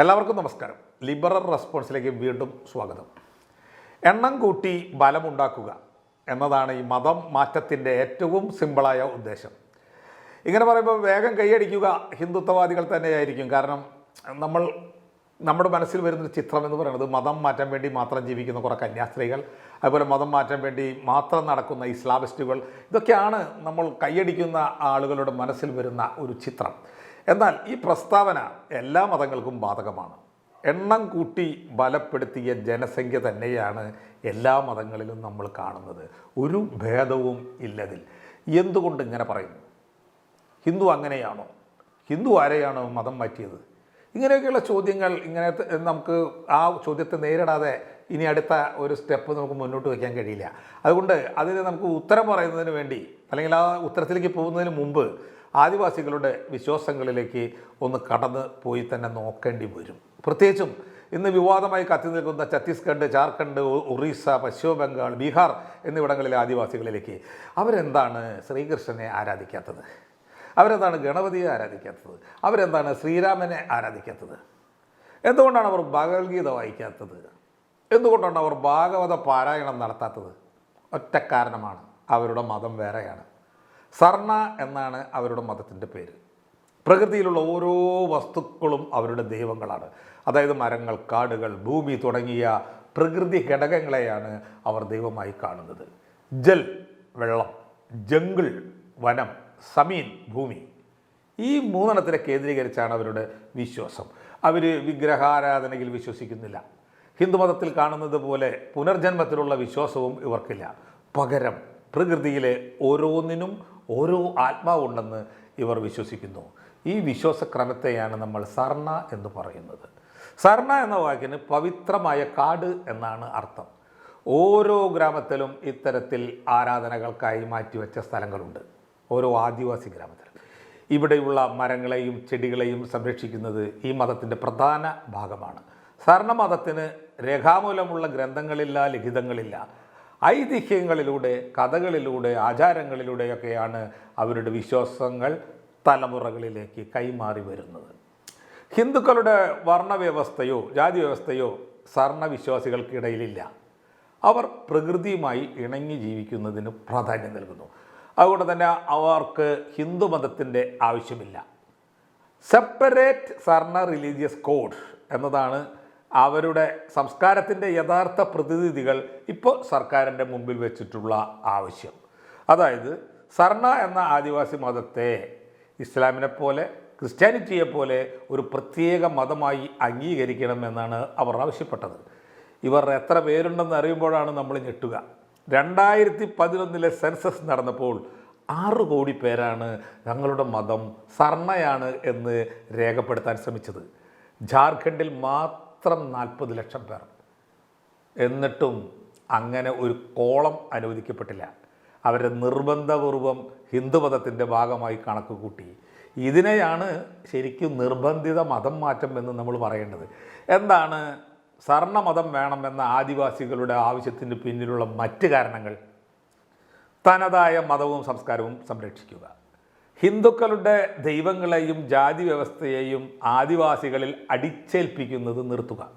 എല്ലാവർക്കും നമസ്കാരം. ലിബറൽ റെസ്പോൺസിലേക്ക് വീണ്ടും സ്വാഗതം. എണ്ണം കൂട്ടി ബലമുണ്ടാക്കുക എന്നതാണ് ഈ മതം മാറ്റത്തിന്റെ ഏറ്റവും സിമ്പിളായ ഉദ്ദേശം. ഇങ്ങനെ പറയുമ്പോൾ വേഗം കൈയടിക്കുക ഹിന്ദുത്വവാദികൾ തന്നെയായിരിക്കും. കാരണം നമ്മൾ നമ്മുടെ മനസ്സിൽ വരുന്നൊരു ചിത്രം എന്ന് പറയുന്നത് മതം മാറ്റാൻ വേണ്ടി മാത്രം ജീവിക്കുന്ന കുറേ കന്യാസ്ത്രീകൾ അതുപോലെ മതം മാറ്റാൻ വേണ്ടി മാത്രം നടക്കുന്ന ഇസ്ലാമിസ്റ്റുകൾ ഇതൊക്കെയാണ് നമ്മൾ കൈയടിക്കുന്ന ആളുകളുടെ മനസ്സിൽ വരുന്ന ഒരു ചിത്രം. എന്നാൽ ഈ പ്രസ്താവന എല്ലാ മതങ്ങൾക്കും ബാധകമാണ്. എണ്ണം കൂട്ടി ബലപ്പെടുത്തിയ ജനസംഖ്യ തന്നെയാണ് എല്ലാ മതങ്ങളിലും നമ്മൾ കാണുന്നത്. ഒരു ഭേദവും ഇല്ലതിൽ. എന്തുകൊണ്ട് ഇങ്ങനെ പറയുന്നു? ഹിന്ദു അങ്ങനെയാണോ? ഹിന്ദു ആരെയാണോ മതം മാറ്റിയത്? ഇങ്ങനെയൊക്കെയുള്ള ചോദ്യങ്ങൾ ഇങ്ങനെ നമുക്ക് ആ ചോദ്യത്തെ നേരിടാതെ ഇനി അടുത്ത ഒരു സ്റ്റെപ്പ് നമുക്ക് മുന്നോട്ട് വയ്ക്കാൻ കഴിയില്ല. അതുകൊണ്ട് അതിന് നമുക്ക് ഉത്തരം പറയുന്നതിന് വേണ്ടി അല്ലെങ്കിൽ ആ ഉത്തരത്തിലേക്ക് പോകുന്നതിന് മുമ്പ് ആദിവാസികളുടെ വിശ്വാസങ്ങളിലേക്ക് ഒന്ന് കടന്ന് പോയി തന്നെ നോക്കേണ്ടി വരും. പ്രത്യേകിച്ചും ഇന്ന് വിവാദമായി കത്തി നിൽക്കുന്ന ഛത്തീസ്ഗഡ് ജാർഖണ്ഡ് ഒറീസ പശ്ചിമ ബംഗാൾ ബീഹാർ എന്നിവിടങ്ങളിലെ ആദിവാസികളിലേക്ക് അവരെന്താണ് ശ്രീകൃഷ്ണനെ ആരാധിക്കാത്തത്? അവരെന്താണ് ഗണപതിയെ ആരാധിക്കാത്തത്? അവരെന്താണ് ശ്രീരാമനെ ആരാധിക്കാത്തത്? എന്തുകൊണ്ടാണ് അവർ ഭഗവത്ഗീത വായിക്കാത്തത്? എന്തുകൊണ്ടാണ് അവർ ഭാഗവത പാരായണം നടത്താത്തത്? ഒറ്റ കാരണമാണ്. അവരുടെ മതം വേറെയാണ്. സർണ എന്നാണ് അവരുടെ മതത്തിന്റെ പേര്. പ്രകൃതിയിലുള്ള ഓരോ വസ്തുക്കളും അവരുടെ ദൈവങ്ങളാണ്. അതായത് മരങ്ങൾ കാടുകൾ ഭൂമി തുടങ്ങിയ പ്രകൃതി ഘടകങ്ങളെയാണ് അവർ ദൈവമായി കാണുന്നത്. ജൽ വെള്ളം ജംഗിൾ വനം സമീൻ ഭൂമി. ഈ മൂന്നെണ്ണത്തിനെ കേന്ദ്രീകരിച്ചാണ് അവരുടെ വിശ്വാസം. അവർ വിഗ്രഹാരാധനയിൽ വിശ്വസിക്കുന്നില്ല. ഹിന്ദുമതത്തിൽ കാണുന്നത് പോലെ പുനർജന്മത്തിലുള്ള വിശ്വാസവും ഇവർക്കില്ല. പകരം പ്രകൃതിയിലെ ഓരോന്നിനും ഓരോ ആത്മാവുണ്ടെന്ന് ഇവർ വിശ്വസിക്കുന്നു. ഈ വിശ്വാസക്രമത്തെയാണ് നമ്മൾ സർണ എന്ന് പറയുന്നത്. സർണ എന്ന വാക്കിന് പവിത്രമായ കാട് എന്നാണ് അർത്ഥം. ഓരോ ഗ്രാമത്തിലും ഇത്തരത്തിൽ ആരാധനകൾക്കായി മാറ്റിവെച്ച സ്ഥലങ്ങളുണ്ട്. ഓരോ ആദിവാസി ഗ്രാമത്തിലും. ഇവിടെയുള്ള മരങ്ങളെയും ചെടികളെയും സംരക്ഷിക്കുന്നത് ഈ മതത്തിന്റെ പ്രധാന ഭാഗമാണ്. സർണ മതത്തിന് രേഖാമൂലമുള്ള ഗ്രന്ഥങ്ങളില്ല ലിഖിതങ്ങളില്ല. ഐതിഹ്യങ്ങളിലൂടെ കഥകളിലൂടെ ആചാരങ്ങളിലൂടെയൊക്കെയാണ് അവരുടെ വിശ്വാസങ്ങൾ തലമുറകളിലേക്ക് കൈമാറി വരുന്നത്. ഹിന്ദുക്കളുടെ വർണവ്യവസ്ഥയോ ജാതി വ്യവസ്ഥയോ സർണവിശ്വാസികൾക്കിടയിലില്ല. അവർ പ്രകൃതിയുമായി ഇണങ്ങി ജീവിക്കുന്നതിന് പ്രാധാന്യം നൽകുന്നു. അതുകൊണ്ട് തന്നെ അവർക്ക് ഹിന്ദുമതത്തിന്റെ ആവശ്യമില്ല. സെപ്പറേറ്റ് സർണ റിലീജിയസ് കോഡ് എന്നതാണ് അവരുടെ സംസ്കാരത്തിന്റെ യഥാർത്ഥ പ്രതിനിധികൾ ഇപ്പോൾ സർക്കാരിന്റെ മുമ്പിൽ വെച്ചിട്ടുള്ള ആവശ്യം. അതായത് സർണ എന്ന ആദിവാസി മതത്തെ ഇസ്ലാമിനെ പോലെ ക്രിസ്ത്യാനിറ്റിയെ പോലെ ഒരു പ്രത്യേക മതമായി അംഗീകരിക്കണം എന്നാണ് അവർ ആവശ്യപ്പെട്ടത്. ഇവർ എത്ര പേരുണ്ടെന്ന് അറിയുമ്പോഴാണ് നമ്മൾ ഞെട്ടുക. രണ്ടായിരത്തി പതിനൊന്നിലെ സെൻസസ് നടന്നപ്പോൾ ആറ് കോടി പേരാണ് ഞങ്ങളുടെ മതം സർണയാണ് എന്ന് രേഖപ്പെടുത്താൻ ശ്രമിച്ചത്. ജാർഖണ്ഡിൽ മാത്രം നാൽപ്പത് ലക്ഷം പേർ. എന്നിട്ടും അങ്ങനെ ഒരു കോളം അനുവദിക്കപ്പെട്ടില്ല. അവരെ നിർബന്ധപൂർവം ഹിന്ദുമതത്തിന്റെ ഭാഗമായി കണക്ക് കൂട്ടി. ഇതിനെയാണ് ശരിക്കും നിർബന്ധിത മതം മാറ്റം എന്ന് നമ്മൾ പറയേണ്ടത്. എന്താണ്? സർണമതം വേണമെന്ന ആദിവാസികളുടെ ആവശ്യത്തിന് പിന്നിലുള്ള മറ്റ് കാരണങ്ങൾ. തനതായ മതവും സംസ്കാരവും സംരക്ഷിക്കുക. ഹിന്ദുക്കളുടെ ദൈവങ്ങളെയും ജാതി വ്യവസ്ഥയെയും ആദിവാസികളിൽ അടിച്ചേൽപ്പിക്കുന്നത് നിർത്തുക.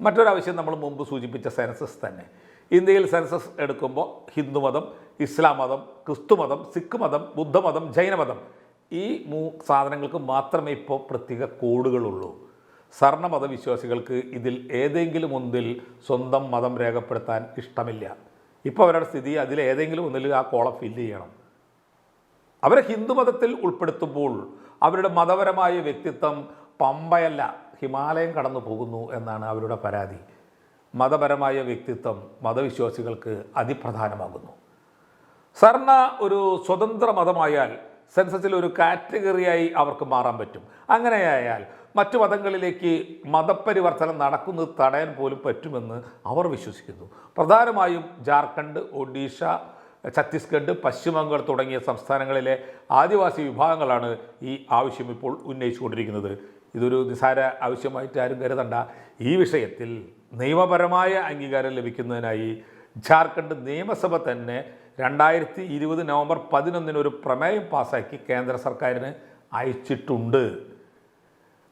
മറ്റൊരാവശ്യം നമ്മൾ മുമ്പ് സൂചിപ്പിച്ച സെൻസസ് തന്നെ. ഇന്ത്യയിൽ സെൻസസ് എടുക്കുമ്പോൾ ഹിന്ദുമതം ഇസ്ലാം മതം ക്രിസ്തുമതം സിഖ് മതം ബുദ്ധമതം ജൈനമതം ഈ മൂ സാധനങ്ങൾക്ക് മാത്രമേ ഇപ്പോൾ പ്രത്യേക കോഡുകളുള്ളൂ. സർണമത വിശ്വാസികൾക്ക് ഇതിൽ ഏതെങ്കിലും ഒന്നിൽ സ്വന്തം മതം രേഖപ്പെടുത്താൻ ഇഷ്ടമില്ല. ഇപ്പോൾ അവരുടെ സ്ഥിതി അതിൽ ഏതെങ്കിലും ഒന്നിൽ ആ കോളം ഫില്ല് ചെയ്യണം. അവരെ ഹിന്ദുമതത്തിൽ ഉൾപ്പെടുത്തുമ്പോൾ അവരുടെ മതപരമായ വ്യക്തിത്വം പമ്പയല്ല ഹിമാലയം കടന്നു പോകുന്നു എന്നാണ് അവരുടെ പരാതി. മതപരമായ വ്യക്തിത്വം മതവിശ്വാസികൾക്ക് അതിപ്രധാനമാകുന്നു. സർണ ഒരു സ്വതന്ത്ര മതമായാൽ സെൻസസിൽ ഒരു കാറ്റഗറിയായി അവർക്ക് മാറാൻ പറ്റും. അങ്ങനെയായാൽ മറ്റു മതങ്ങളിലേക്ക് മതപരിവർത്തനം നടക്കുന്നത് തടയാൻ പോലും പറ്റുമെന്ന് അവർ വിശ്വസിക്കുന്നു. പ്രധാനമായും ജാർഖണ്ഡ് ഒഡീഷ ഛത്തീസ്ഗഡ് പശ്ചിമബംഗാൾ തുടങ്ങിയ സംസ്ഥാനങ്ങളിലെ ആദിവാസി വിഭാഗങ്ങളാണ് ഈ ആവശ്യം ഇപ്പോൾ ഉന്നയിച്ചുകൊണ്ടിരിക്കുന്നത്. ഇതൊരു നിസാര ആവശ്യമായിട്ട് ആരും കരുതണ്ട. ഈ വിഷയത്തിൽ നിയമപരമായ അംഗീകാരം ലഭിക്കുന്നതിനായി ജാർഖണ്ഡ് നിയമസഭ തന്നെ രണ്ടായിരത്തി ഇരുപത് നവംബർ പതിനൊന്നിന് ഒരു പ്രമേയം പാസാക്കി കേന്ദ്ര സർക്കാരിന് അയച്ചിട്ടുണ്ട്.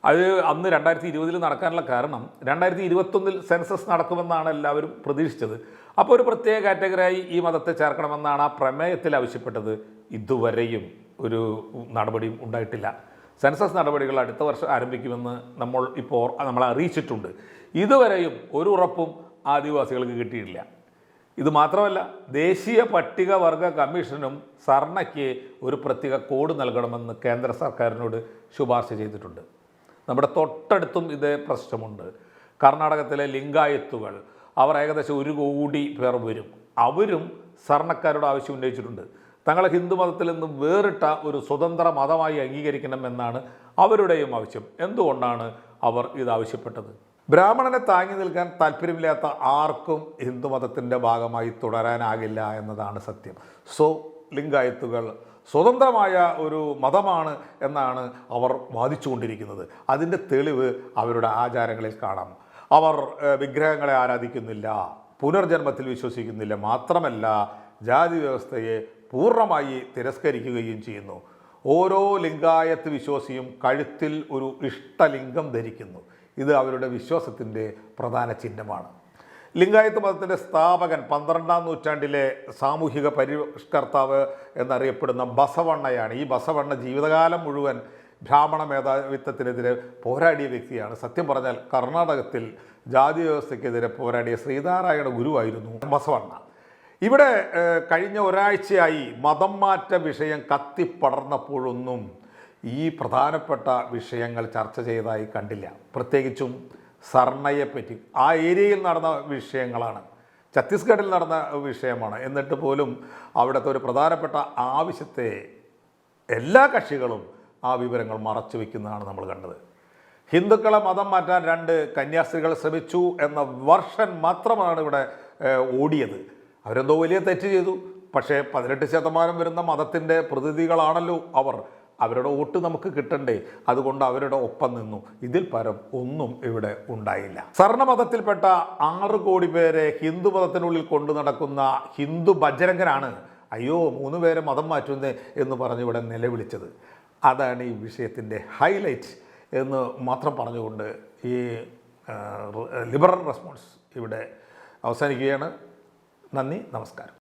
അത് അന്ന് രണ്ടായിരത്തി ഇരുപതിൽ നടക്കാനുള്ള കാരണം രണ്ടായിരത്തി ഇരുപത്തൊന്നിൽ സെൻസസ് നടക്കുമെന്നാണ് എല്ലാവരും പ്രതീക്ഷിച്ചത്. അപ്പോൾ ഒരു പ്രത്യേക കാറ്റഗറിയായി ഈ മതത്തെ ചേർക്കണമെന്നാണ് ആ പ്രമേയത്തിൽ ആവശ്യപ്പെട്ടത്. ഇതുവരെയും ഒരു നടപടിയും ഉണ്ടായിട്ടില്ല. സെൻസസ് നടപടികൾ അടുത്ത വർഷം ആരംഭിക്കുമെന്ന് നമ്മൾ ഇപ്പോൾ നമ്മളെ അറിയിച്ചിട്ടുണ്ട്. ഇതുവരെയും ഒരു ഉറപ്പും ആദിവാസികൾക്ക് കിട്ടിയിട്ടില്ല. ഇത് മാത്രമല്ല ദേശീയ പട്ടികവർഗ കമ്മീഷനും സർണയ്ക്ക് ഒരു പ്രത്യേക കോഡ് നൽകണമെന്ന് കേന്ദ്ര സർക്കാരിനോട് ശുപാർശ ചെയ്തിട്ടുണ്ട്. നമ്മുടെ തൊട്ടടുത്തും ഇതേ പ്രശ്നമുണ്ട്. കർണാടകത്തിലെ ലിംഗായത്തുകൾ അവർ ഏകദേശം ഒരു കോടി പേർ വരും. അവരും സർണക്കാരുടെ ആവശ്യം ഉന്നയിച്ചിട്ടുണ്ട്. തങ്ങളെ ഹിന്ദു മതത്തിൽ നിന്ന് വേറിട്ട ഒരു സ്വതന്ത്ര മതമായി അംഗീകരിക്കണമെന്നാണ് അവരുടെയും ആവശ്യം. എന്തുകൊണ്ടാണ് അവർ ഇത് ആവശ്യപ്പെട്ടത്? ബ്രാഹ്മണനെ താങ്ങി നിൽക്കാൻ താല്പര്യമില്ലാത്ത ആർക്കും ഹിന്ദുമതത്തിന്റെ ഭാഗമായി തുടരാനാകില്ല എന്നതാണ് സത്യം. സോ ലിംഗായത്തുകൾ സ്വതന്ത്രമായ ഒരു മതമാണ് എന്നാണ് അവർ വാദിച്ചുകൊണ്ടിരിക്കുന്നത്. അതിന്റെ തെളിവ് അവരുടെ ആചാരങ്ങളിൽ കാണാം. അവർ വിഗ്രഹങ്ങളെ ആരാധിക്കുന്നില്ല പുനർജന്മത്തിൽ വിശ്വസിക്കുന്നില്ല മാത്രമല്ല ജാതി വ്യവസ്ഥയെ പൂർണമായി തിരസ്കരിക്കുകയും ചെയ്യുന്നു. ഓരോ ലിംഗായത്ത് വിശ്വാസിയും കഴുത്തിൽ ഒരു ഇഷ്ടലിംഗം ധരിക്കുന്നു. ഇത് അവരുടെ വിശ്വാസത്തിന്റെ പ്രധാന ചിഹ്നമാണ്. ലിംഗായത്ത് മതത്തിന്റെ സ്ഥാപകൻ പന്ത്രണ്ടാം നൂറ്റാണ്ടിലെ സാമൂഹിക പരിഷ്കർത്താവ് എന്നറിയപ്പെടുന്ന ബസവണ്ണയാണ്. ഈ ബസവണ്ണ ജീവിതകാലം മുഴുവൻ ബ്രാഹ്മണ മേധാവിത്വത്തിനെതിരെ പോരാടിയ വ്യക്തിയാണ്. സത്യം പറഞ്ഞാൽ കർണാടകത്തിൽ ജാതി വ്യവസ്ഥയ്ക്കെതിരെ പോരാടിയ ശ്രീനാരായണ ഗുരുവായിരുന്നു ബസവണ്ണ. ഇവിടെ കഴിഞ്ഞ ഒരാഴ്ചയായി മതം മാറ്റ വിഷയം കത്തിപ്പടർന്നപ്പോഴൊന്നും ഈ പ്രധാനപ്പെട്ട വിഷയങ്ങൾ ചർച്ച ചെയ്തതായി കണ്ടില്ല. പ്രത്യേകിച്ചും സർണയെപ്പറ്റി. ആ ഏരിയയിൽ നടന്ന വിഷയങ്ങളാണ്. ഛത്തീസ്ഗഡിൽ നടന്ന വിഷയമാണ്. എന്നിട്ട് പോലും അവിടുത്തെ ഒരു പ്രധാനപ്പെട്ട ആവശ്യത്തെ എല്ലാ കക്ഷികളും ആ വിവരങ്ങൾ മറച്ചു വയ്ക്കുന്നതാണ് നമ്മൾ കണ്ടത്. ഹിന്ദുക്കളെ മതം മാറ്റാൻ രണ്ട് കന്യാസ്ത്രീകൾ ശ്രമിച്ചു എന്ന വർഷൻ മാത്രമാണ് ഇവിടെ ഓടിയത്. അവരെന്തോ വലിയ തെറ്റ് ചെയ്തു. പക്ഷേ പതിനെട്ട് ശതമാനം വരുന്ന മതത്തിന്റെ പ്രതിനിധികളാണല്ലോ അവർ. അവരുടെ വോട്ട് നമുക്ക് കിട്ടണ്ടേ? അതുകൊണ്ട് അവരുടെ ഒപ്പം നിന്നു. ഇതിൽ പരം ഒന്നും ഇവിടെ ഉണ്ടായില്ല. സർണമതത്തിൽപ്പെട്ട ആറ് കോടി പേരെ ഹിന്ദു മതത്തിനുള്ളിൽ കൊണ്ടു നടക്കുന്ന ഹിന്ദു ബജരംഗനാണ് അയ്യോ മൂന്ന് പേരെ മതം മാറ്റുന്നേ എന്ന് പറഞ്ഞ് ഇവിടെ നിലവിളിച്ചത്. അതാണ് ഈ വിഷയത്തിന്റെ ഹൈലൈറ്റ് എന്ന് മാത്രം പറഞ്ഞുകൊണ്ട് ഈ ലിബറൽ റെസ്പോൺസ് ഇവിടെ അവസാനിക്കുകയാണ്. നന്ദി നമസ്കാരം.